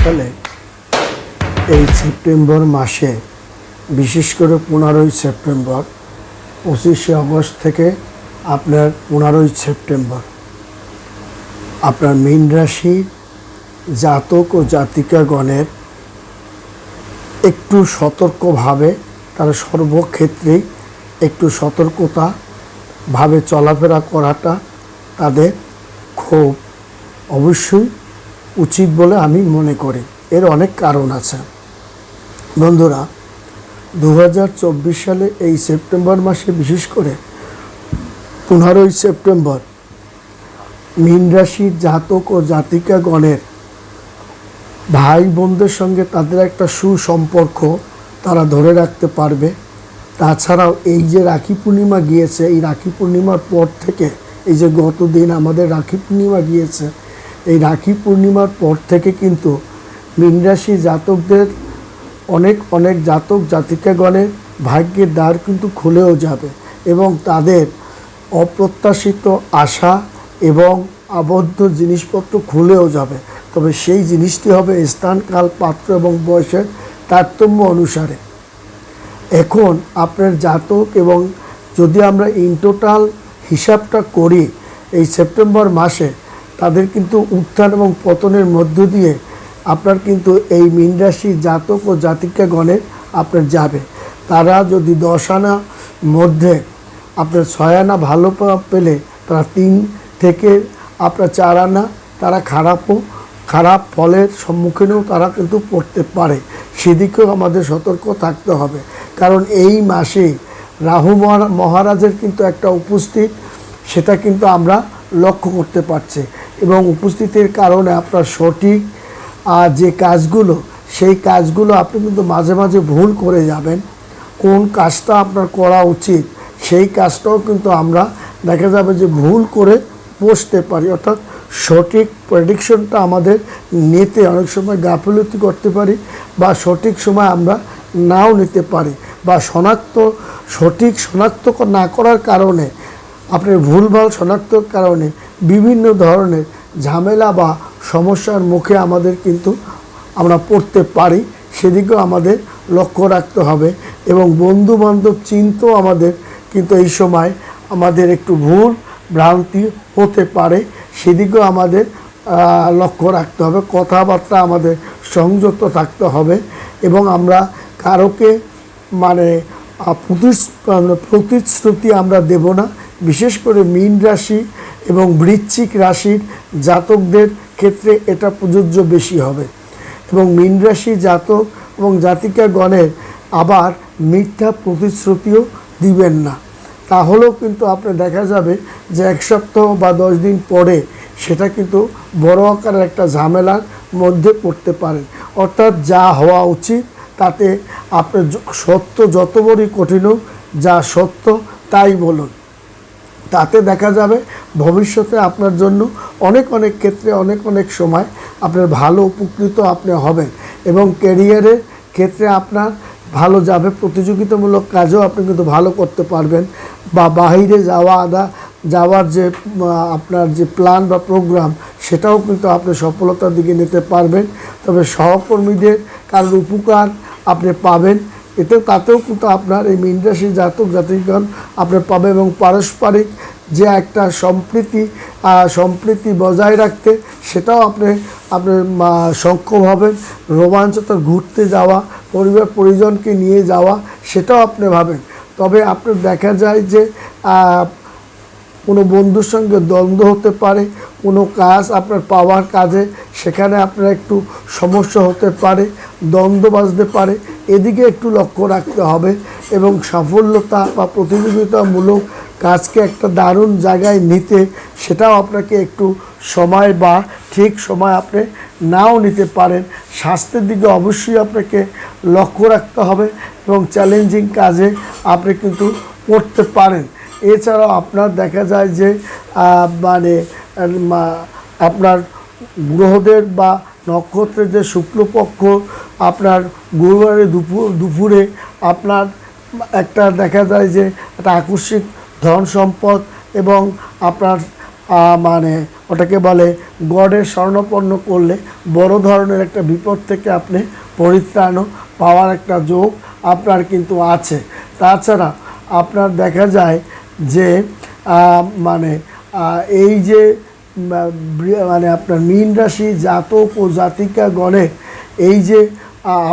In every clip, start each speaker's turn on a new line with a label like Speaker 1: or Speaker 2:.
Speaker 1: সালে এই সেপ্টেম্বর মাসে, বিশেষ করে পনেরোই সেপ্টেম্বর, পঁচিশে আগস্ট থেকে আপনার পনেরোই সেপ্টেম্বর। আপনার মীন রাশি জাতক ও জাতিকাগণের একটু সতর্কভাবে, তারা সর্বক্ষেত্রেই একটু সতর্কতা ভাবে চলাফেরা করাটা তাদের খুব অবশ্যই উচিত বলে আমি মনে করি। এর অনেক কারণ আছে। বন্ধুরা দু হাজার চব্বিশ সালে এই সেপ্টেম্বর মাসে, বিশেষ করে পনেরোই সেপ্টেম্বর, মীন জাতক ও জাতিকাগণের ভাই বোনদের সঙ্গে তাদের একটা সুসম্পর্ক তারা ধরে রাখতে পারবে। তাছাড়াও এই যে রাখি পূর্ণিমা গিয়েছে, এই রাখি পূর্ণিমার পর থেকে এই যে গত দিন আমাদের রাখি পূর্ণিমা গিয়েছে এই রাখি পূর্ণিমার পর থেকে কিন্তু মীনরাশি জাতকদের অনেক অনেক জাতক জাতিকাগণের ভাগ্যের দ্বার কিন্তু খুলেও যাবে এবং তাদের অপ্রত্যাশিত আশা এবং আবদ্ধ জিনিসপত্র খুলেও যাবে। তবে সেই জিনিসটি হবে স্থান, কাল, পাত্র এবং বয়সের তারতম্য অনুসারে। এখন আপনার জাতক এবং যদি আমরা ইন টোটাল হিসাবটা করি, এই সেপ্টেম্বর মাসে তাদের কিন্তু উত্থান এবং পতনের মধ্য দিয়ে আপনার কিন্তু এই মীন রাশি জাতক ও জাতিকাগণের আপনার যাবে। তারা যদি দশ আনা মধ্যে আপনার ছয় আনা ভালো পেলে তারা তিন থেকে আপনার চার আনা তারা খারাপও, খারাপ ফলের সম্মুখীনেও তারা কিন্তু পড়তে পারে। সেদিকেও আমাদের সতর্ক থাকতে হবে। কারণ এই মাসে রাহু মহারা- মহারাজের কিন্তু একটা উপস্থিত, সেটা কিন্তু আমরা লক্ষ্য করতে পারছি। এবং উপস্থিতির কারণে আপনার সঠিক আহ, যে কাজগুলো সেই কাজগুলো আপনি কিন্তু মাঝে মাঝে ভুল করে যাবেন। কোন কাজটা আপনার করা উচিত সেই কাজটাও কিন্তু আমরা দেখা যাবে যে ভুল করে বসতে পারি। অর্থাৎ সঠিক প্রেডিকশনটা আমাদের নিতে অনেক সময় গাফিলতি করতে পারি বা সঠিক সময় আমরা নাও নিতে পারি বা শনাক্ত সঠিক শনাক্ত না করার কারণে আপনার ভুলভাল শনাক্তর কারণে বিভিন্ন ধরনের ঝামেলা বা সমস্যার মুখে আমাদের কিন্তু আমরা পড়তে পারি, সেদিকেও আমাদের লক্ষ্য রাখতে হবে এবং বন্ধু বান্ধব চিন্তাও আমাদের কিন্তু এই সময় আমাদের একটু ভুল ভ্রান্তি হতে পারে, সেদিকেও আমাদের লক্ষ্য রাখতে হবে, কথাবার্তা আমাদের সংযত থাকতে হবে এবং আমরা কারোকে মানে মানে প্রতিশ্রুতি আমরা দেব না। বিশেষ করে মীন রাশি এবং বৃশ্চিক রাশির জাতকদের ক্ষেত্রে এটা প্রযোজ্য বেশি হবে। এবং মীন রাশি জাতক এবং জাতিকাগণের আবার মিথ্যা প্রতিশ্রুতিও দিবেন না। তাহলেও কিন্তু আপনার দেখা যাবে যে এক সপ্তাহ বা দশ দিন পরে সেটা কিন্তু বড় আকারের একটা ঝামেলার মধ্যে পড়তে পারেন অর্থাৎ যা হওয়া উচিত তাতে আপনার য- সত্য যত বড়ই কঠিন যা সত্য তাই বলুন। তাতে দেখা যাবে ভবিষ্যতে আপনার জন্য অনেক অনেক ক্ষেত্রে অনেক অনেক সময় আপনার ভালো, উপকৃত আপনি হবেন এবং ক্যারিয়ারের ক্ষেত্রে আপনার ভালো যাবে, প্রতিযোগিতামূলক কাজও আপনি কিন্তু ভালো করতে পারবেন বা বাহিরে যাওয়া আদা, যাওয়ার যে আপনার যে প্ল্যান বা প্রোগ্রাম সেটাও কিন্তু আপনি সফলতার দিকে নিতে পারবেন। তবে সহকর্মীদের কারোর উপকার আপনি পাবেন এতেও তাতেও কিন্তু আপনার এই মীন রাশি জাতক জাতিগণ আপনার পাবে এবং পারস্পরিক যে একটা সম্প্রীতি সম্প্রীতি বজায় রাখতে সেটাও আপনি আপনি সক্ষম হবেন। রোমাঞ্চতা ঘুরতে যাওয়া, পরিবার পরিজনকে নিয়ে যাওয়া সেটাও আপনি ভাবেন। তবে আপনার দেখা যায় যে কোনো বন্ধুর সঙ্গে দ্বন্দ্ব হতে পারে, কোনো কাজ আপনার পাওয়ার কাজে, সেখানে আপনার একটু সমস্যা হতে পারে, দ্বন্দ্ব বাজতে পারে, এদিকে একটু লক্ষ্য রাখতে হবে এবং সাফল্যতা বা প্রতিযোগিতামূলক কাজকে একটা দারুণ জায়গায় নিতে সেটাও আপনাকে একটু সময় বা ঠিক সময় আপনি নাও নিতে পারেন। স্বাস্থ্যের দিকে অবশ্যই আপনাকে লক্ষ্য রাখতে হবে এবং চ্যালেঞ্জিং কাজে আপনি কিন্তু করতে পারেন। এছাড়াও আপনার দেখা যায় যে মানে আপনার গ্রহদের বা নক্ষত্রের যে শুক্লপক্ষ, আপনার গুরুবারে দুপুর, দুপুরে আপনার একটা দেখা যায় যে, একটা আকস্মিক ধন সম্পদ এবং আপনার মানে ওটাকে বলে গডের স্বর্ণপন্ন করলে বড় ধরনের একটা বিপদ থেকে আপনি পরিত্রাণ পাওয়ার একটা যোগ আপনার কিন্তু আছে। তাছাড়া আপনার দেখা যায় যে মানে এই যে মানে আপনার মীন রাশি জাতক ও জাতিকা গণের এই যে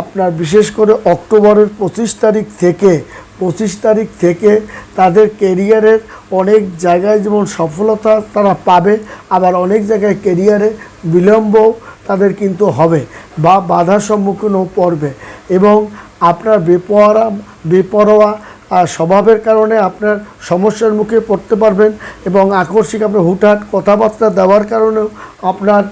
Speaker 1: আপনার বিশেষ করে অক্টোবরের পঁচিশ তারিখ থেকে, পঁচিশ তারিখ থেকে তাদের কেরিয়ারের অনেক জায়গায় যেমন সফলতা তারা পাবে, আবার অনেক জায়গায় কেরিয়ারে বিলম্ব তাদের কিন্তু হবে বা বাধার সম্মুখীনও পড়বে এবং আপনার বেপরোয়া বেপরোয়া স্বভাবের কারণে আপনার সমস্যার মুখে পড়তে পারবেন এবং আকস্মিক আপনার হুটহাট কথাবার্তা দেওয়ার কারণেও আপনার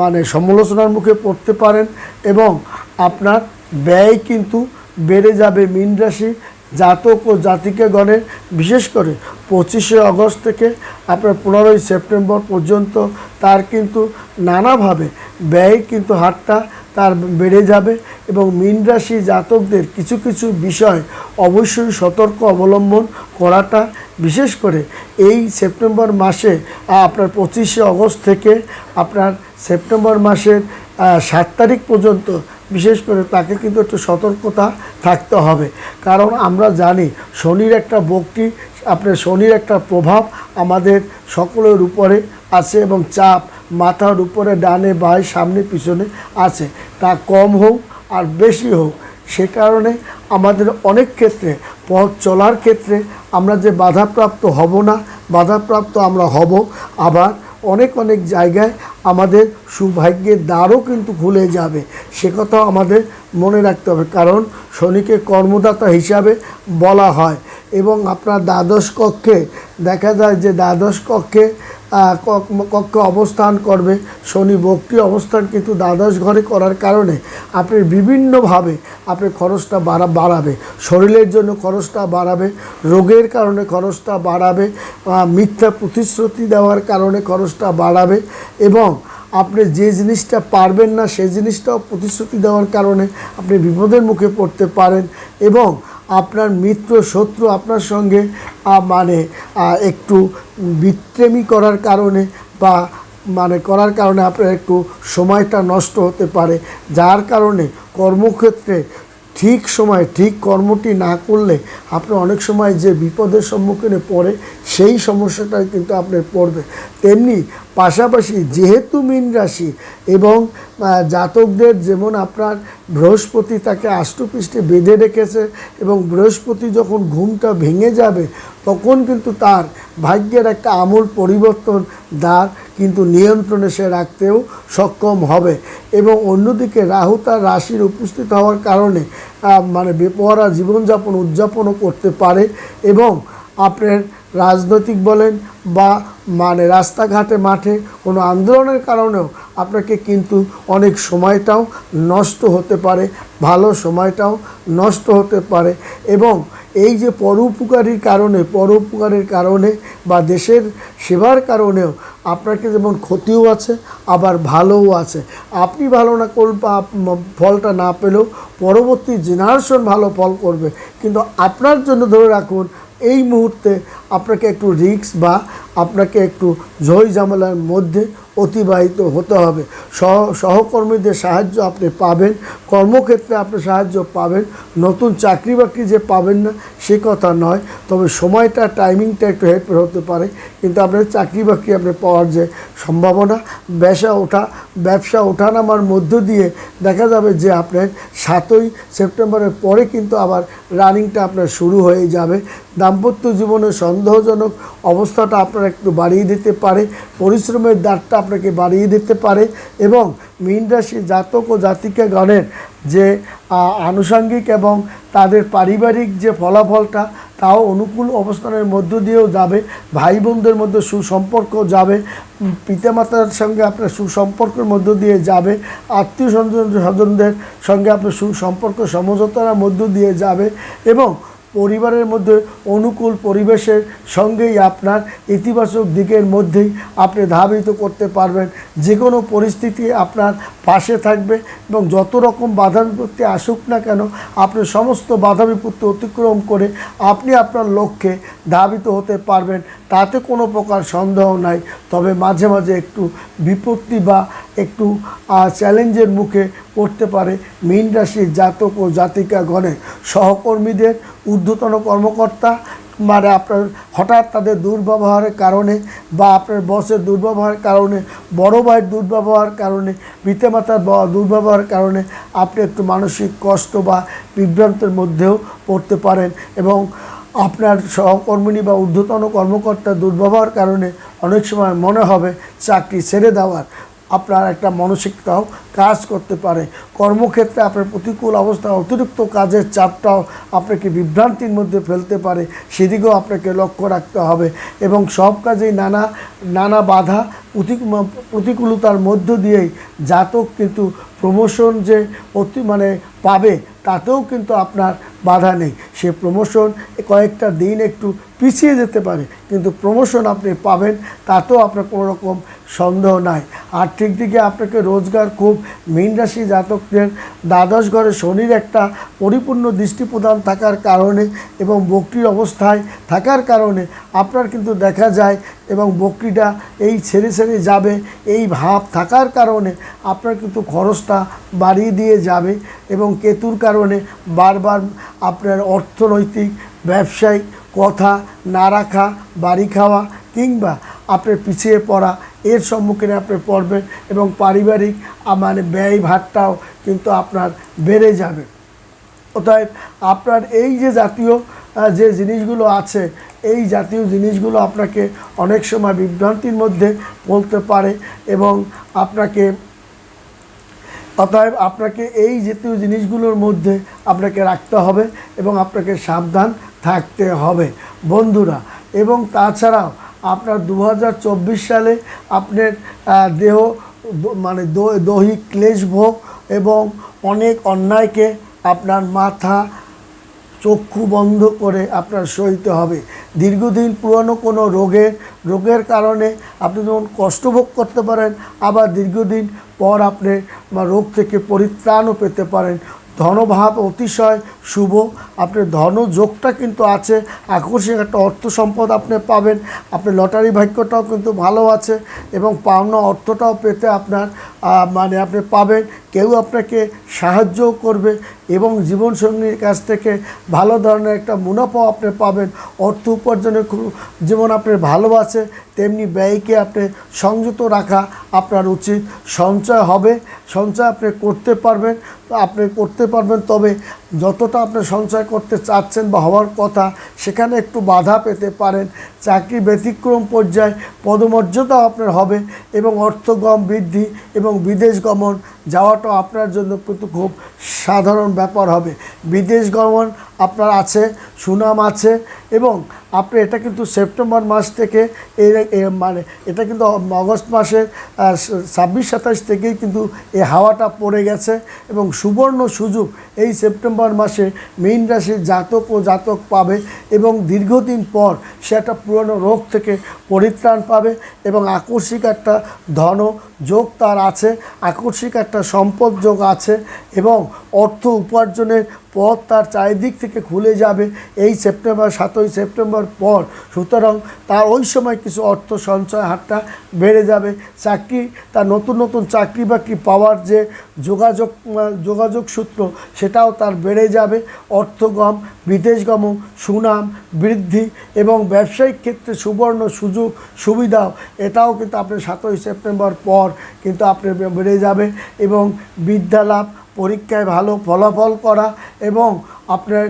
Speaker 1: মানে সমালোচনার মুখে পড়তে পারেন এবং আপনার ব্যয় কিন্তু বেড়ে যাবে মীন রাশি জাতক ও জাতিকে গণের বিশেষ করে পঁচিশে আগস্ট থেকে আপনার পনেরোই সেপ্টেম্বর পর্যন্ত তার কিন্তু নানাভাবে ব্যয় কিন্তু হারটা তার বেড়ে যাবে এবং মীন রাশি জাতকদের কিছু কিছু বিষয় অবশ্যই সতর্ক অবলম্বন করাটা, বিশেষ করে এই সেপ্টেম্বর মাসে আপনার পঁচিশে আগস্ট থেকে আপনার সেপ্টেম্বর মাসের সাত তারিখ পর্যন্ত, বিশেষ করে তাকে কিন্তু একটু সতর্কতা থাকতে হবে। কারণ আমরা জানি, শনির একটা বক্তি আপনার শনির একটা প্রভাব আমাদের সকলের উপরে আছে এবং চাপ মাথার উপরে, ডানে, বাঁয়ে, সামনে, পিছনে আছে। তা কম হোক আর বেশি হোক, সে কারণে আমাদের অনেক ক্ষেত্রে, পথ চলার ক্ষেত্রে আমরা যে বাধাপ্রাপ্ত হব না, বাধাপ্রাপ্ত আমরা হব। আবার অনেক অনেক জায়গায় আমাদের সৌভাগ্যের দ্বারও কিন্তু খুলে যাবে। সে কথাও আমাদের মনে রাখতে হবে। কারণ শনিকে কর্মদাতা হিসাবে বলা হয়। এবং আপনার দ্বাদশ কক্ষে, দেখা যায় যে দ্বাদশ কক্ষে কক্ষে অবস্থান করবে। শনি বক্রি অবস্থান কিন্তু দ্বাদশ ঘরে করার কারণে আপনি বিভিন্নভাবে আপনি খরচটা বাড়া বাড়াবে। শরীরের জন্য খরচটা বাড়াবে, রোগের কারণে খরচটা বাড়াবে মিথ্যা প্রতিশ্রুতি দেওয়ার কারণে খরচটা বাড়াবে এবং আপনি যে জিনিসটা পারবেন না সেই জিনিসটাও প্রতিশ্রুতি দেওয়ার কারণে আপনি বিপদের মুখে পড়তে পারেন এবং আপনার মিত্র, শত্রু আপনার সঙ্গে মানে একটু বিত্রেমি করার কারণে বা মানে করার কারণে আপনার একটু সময়টা নষ্ট হতে পারে। যার কারণে কর্মক্ষেত্রে ঠিক সময়, ঠিক কর্মটি না করলে আপনি অনেক সময় যে বিপদের সম্মুখীনে পড়ে, সেই সমস্যাটাই কিন্তু আপনার পড়বে তেমনি পাশাপাশি যেহেতু মীন রাশি এবং জাতকদের যেমন আপনার বৃহস্পতি তাকে আষ্টপৃষ্ঠে বেঁধে রেখেছে এবং বৃহস্পতি যখন ঘুমটা ভেঙে যাবে, তখন কিন্তু তার ভাগ্যের একটা আমূল পরিবর্তন দ্বার কিন্তু নিয়ন্ত্রণে সে রাখতেও সক্ষম হবে। এবং অন্যদিকে রাহু তার রাশির উপস্থিত হওয়ার কারণে মানে বেপরা জীবনযাপন উদযাপনও করতে পারে এবং আপনার রাজনৈতিক বলেন বা মানে রাস্তাঘাটে, মাঠে কোনো আন্দোলনের কারণেও আপনাকে কিন্তু অনেক সময়টাও নষ্ট হতে পারে, ভালো সময়টাও নষ্ট হতে পারে এবং এই যে পরোপকারীর কারণে, পরোপকারের কারণে বা দেশের সেবার কারণেও আপনাকে যেমন ক্ষতিও আছে, আবার ভালোও আছে। আপনি ভালো না কর ফলটা না পেলেও পরবর্তী জেনারেশন ভালো ফল করবে। কিন্তু আপনার জন্য ধরে রাখুন এই মুহূর্তে আপনাকে একটু রিস্ক বা আপনাকে একটু ঝই ঝামেলার মধ্যে অতিবাহিত হতে হবে। সহ, সহকর্মীদের সাহায্য আপনি পাবেন, কর্মক্ষেত্রে আপনি সাহায্য পাবেন, নতুন চাকরি বাকরি যে পাবেন না, সে কথা নয়, তবে সময়টা, টাইমিংটা একটু হেল্পের হতে পারে, কিন্তু আপনার চাকরি বাকরি আপনি পাওয়ার যে সম্ভাবনা ব্যবসা ওঠা, ব্যবসা ওঠানামার মধ্য দিয়ে দেখা যাবে যে আপনার সাতই সেপ্টেম্বরের পরে কিন্তু আবার রানিংটা আপনার শুরু হয়ে যাবে। দাম্পত্য জীবনে সন্দেহজনক অবস্থাটা আপনার একটু বাড়িয়ে দিতে পারে, পরিশ্রমের দ্বারটা আপনাকে বাড়িয়ে দিতে পারে এবং মীন রাশি জাতক ও জাতিকা গণের যে আনুষঙ্গিক এবং তাদের পারিবারিক যে ফলাফলটা তাও অনুকূল অবস্থানের মধ্য দিয়েও যাবে ভাই বোনদের মধ্যে সুসম্পর্ক যাবে পিতামাতার সঙ্গে আপনার সুসম্পর্কের মধ্য দিয়ে যাবে, আত্মীয় স্বজন স্বজনদের সঙ্গে আপনার সুসম্পর্ক সমঝোতার মধ্য দিয়ে যাবে এবং পরিবারের মধ্যে অনুকূল পরিবেশের সঙ্গেই আপনার ইতিবাচক দিকের মধ্যেই আপনি ধাবিত করতে পারবেন। যে কোনো পরিস্থিতি আপনার পাশে থাকবে এবং যত রকম বাধা বিপত্তি আসুক না কেন, আপনি সমস্ত বাধা বিপত্তি অতিক্রম করে আপনি আপনার লক্ষ্যে ধাবিত হতে পারবেন। তাতে কোনো প্রকার সন্দেহ নাই। তবে মাঝে মাঝে একটু বিপত্তি বা একটু চ্যালেঞ্জের মুখে পড়তে পারে। মীন রাশির জাতক ও জাতিকা গণে সহকর্মীদের ঊর্ধ্বতন কর্মকর্তা মানে আপনার হঠাৎ তাদের দুর্ব্যবহারের কারণে বা আপনার বসের দুর্ব্যবহারের কারণে, বড় ভাইয়ের দুর্ব্যবহার কারণে, পিতামাতার দুর্ব্যবহারের কারণে আপনি একটু মানসিক কষ্ট বা বিভ্রান্তের মধ্যেও পড়তে পারেন এবং আপনার সহকর্মিনী বা ঊর্ধ্বতন কর্মকর্তার দুর্ব্যবহার কারণে অনেক সময় মনে হবে চাকরি ছেড়ে দেওয়ার আপনার একটা মানসিকতাও কাজ করতে পারে। কর্মক্ষেত্রে আপনার প্রতিকূল অবস্থা, অতিরিক্ত কাজের চাপটাও আপনাকে বিভ্রান্তির মধ্যে ফেলতে পারে। সেদিকেও আপনাকে লক্ষ্য রাখতে হবে এবং সব কাজেই নানা নানা বাধা প্রতিকূলতার মধ্য দিয়েই জাতক কিন্তু প্রমোশন যে অতি মানে পাবে, তাতেও কিন্তু আপনার বাধা নেই। সে প্রমোশন কয়েকটা দিন একটু পিছিয়ে যেতে পারে, কিন্তু প্রমোশন আপনি পাবেন, তাতেও আপনার কোনো রকম সন্দেহ নাই। আর্থিক দিকে আপনাকে রোজগার খুব মীন রাশি জাতকদের, দ্বাদশ ঘরে শনির একটা পরিপূর্ণ দৃষ্টি প্রদান থাকার কারণে এবং বকরির অবস্থায় থাকার কারণে আপনার কিন্তু দেখা যায় এবং বকরিটা এই ছেড়ে ছেড়ে যাবে। এই ভাব থাকার কারণে আপনার কিন্তু খরচটা বাড়িয়ে দিয়ে যাবে এবং কেতুর কারণে বারবার আপনার অর্থনৈতিক, ব্যবসায়িক কথা না রাখা, বাড়ি খাওয়া কিংবা আপনার পিছিয়ে পড়া, এর সম্মুখীন আপনি পড়বেন এবং পারিবারিক মানে ব্যয় ভারটাও কিন্তু আপনার বেড়ে যাবে। অতএব আপনার এই যে জাতীয় যে জিনিসগুলো আছে এই জাতীয় জিনিসগুলো আপনাকে অনেক সময় বিভ্রান্তির মধ্যে বলতে পারে এবং আপনাকে, অতএব আপনাকে এই জাতীয় জিনিসগুলোর মধ্যে আপনাকে রাখতে হবে এবং আপনাকে সাবধান থাকতে হবে। বন্ধুরা, এবং তাছাড়াও আপনার দু হাজার চব্বিশ সালে আপনার দেহ মানে দৈহিক ক্লেশ ভোগ এবং অনেক অন্যায়কে আপনার মাথা চক্ষু বন্ধ করে আপনার সইতে হবে। দীর্ঘদিন পুরনো কোনো রোগের রোগের কারণে আপনি যেমন কষ্ট ভোগ করতে পারেন, আবার দীর্ঘদিন পর আপনি রোগ থেকে পরিত্রাণও পেতে পারেন। ধনভাব অতিশয় শুভ। আপনার ধনযোগটা কিন্তু আছে। আকর্ষক একটা অর্থ সম্পদ আপনি পাবেন। আপনার লটারি ভাগ্যটাও কিন্তু ভালো আছে এবং পাওনা অর্থটাও পেতে আপনার মানে আপনি পাবেন। কেউ আপনাকে সাহায্যও করবে এবং জীবনসঙ্গীর কাছ থেকে ভালো ধরনের একটা মুনাফাও আপনি পাবেন, অর্থ উপার্জনে খুব যেমন আপনার ভালোবাসে, তেমনি ব্যয়কে আপনি সংযত রাখা আপনার উচিত। সঞ্চয় হবে, সঞ্চয় আপনি করতে পারবেন, আপনি করতে পারবেন, তবে যতটা আপনি সঞ্চয় করতে চাচ্ছেন বা হওয়ার কথা, সেখানে একটু বাধা পেতে পারেন। চাকরি ব্যতিক্রম পর্যায়ে পদমর্যাদাও আপনার হবে এবং অর্থগম বৃদ্ধি এবং বিদেশ গমন যাওয়াটাও আপনার জন্য কিন্তু খুব সাধারণ ব্যাপার হবে। বিদেশ গমন আপনার আছে, সুনাম আছে এবং আপনি, এটা কিন্তু সেপ্টেম্বর মাস থেকে এই মানে এটা কিন্তু অগস্ট মাসের ছাব্বিশ সাতাশ থেকেই কিন্তু এই হাওয়াটা পড়ে গেছে এবং সুবর্ণ সুযোগ এই সেপ্টেম্বর মাসে মীন রাশির জাতক ও জাতক পাবে এবং দীর্ঘদিন পর সে একটা পুরনো রোগ থেকে পরিত্রাণ পাবে এবং আকস্মিক একটা ধন যোগ তার আছে, আকস্মিক একটা সম্পদ যোগ আছে এবং অর্থ উপার্জনের পথ তার চারিদিক থেকে খুলে যাবে এই সেপ্টেম্বর, সাতই সেপ্টেম্বর পর। সুতরাং তার ওই সময় কিছু অর্থ সঞ্চয় হারটা বেড়ে যাবে। চাকরি, তার নতুন নতুন চাকরি বাকরি পাওয়ার যে যোগাযোগ যোগাযোগ সূত্র, সেটাও তার বেড়ে যাবে। অর্থগম, বিদেশগম, সুনাম বৃদ্ধি এবং ব্যবসায়িক ক্ষেত্রে সুবর্ণ সুযোগ, সুবিধাও, এটাও কিন্তু আপনি সাতই সেপ্টেম্বর পর কিন্তু আপনি বেড়ে যাবে এবং বিদ্যালাভ পরীক্ষায় ভালো ফলাফল করা এবং আপনার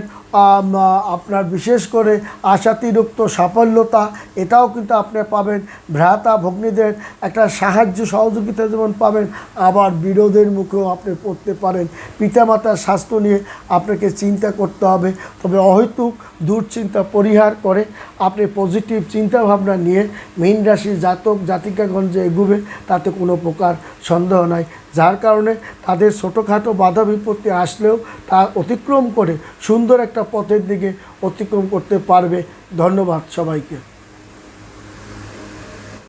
Speaker 1: আপনার বিশেষ করে আশাতিরিক্ত সাফল্যতা, এটাও কিন্তু আপনি পাবেন। ভ্রাতা ভগ্নীদের একটা সাহায্য সহযোগিতা যেমন পাবেন, আবার বিরোধের মুখেও আপনি পড়তে পারেন। পিতামাতার স্বাস্থ্য নিয়ে আপনাকে চিন্তা করতে হবে, তবে অহেতুক দুশ্চিন্তা পরিহার করে আপনি পজিটিভ চিন্তাভাবনা নিয়ে মীন রাশির জাতক জাতিকাগঞ্জে এগুবে, তাতে কোনো প্রকার সন্দেহ নাই। যার কারণে তাদের ছোটোখাটো বাধা বিপত্তি আসলেও তা অতিক্রম করে সুন্দর একটা পথের দিকে অতিক্রম করতে পারবে। ধন্যবাদ সবাইকে।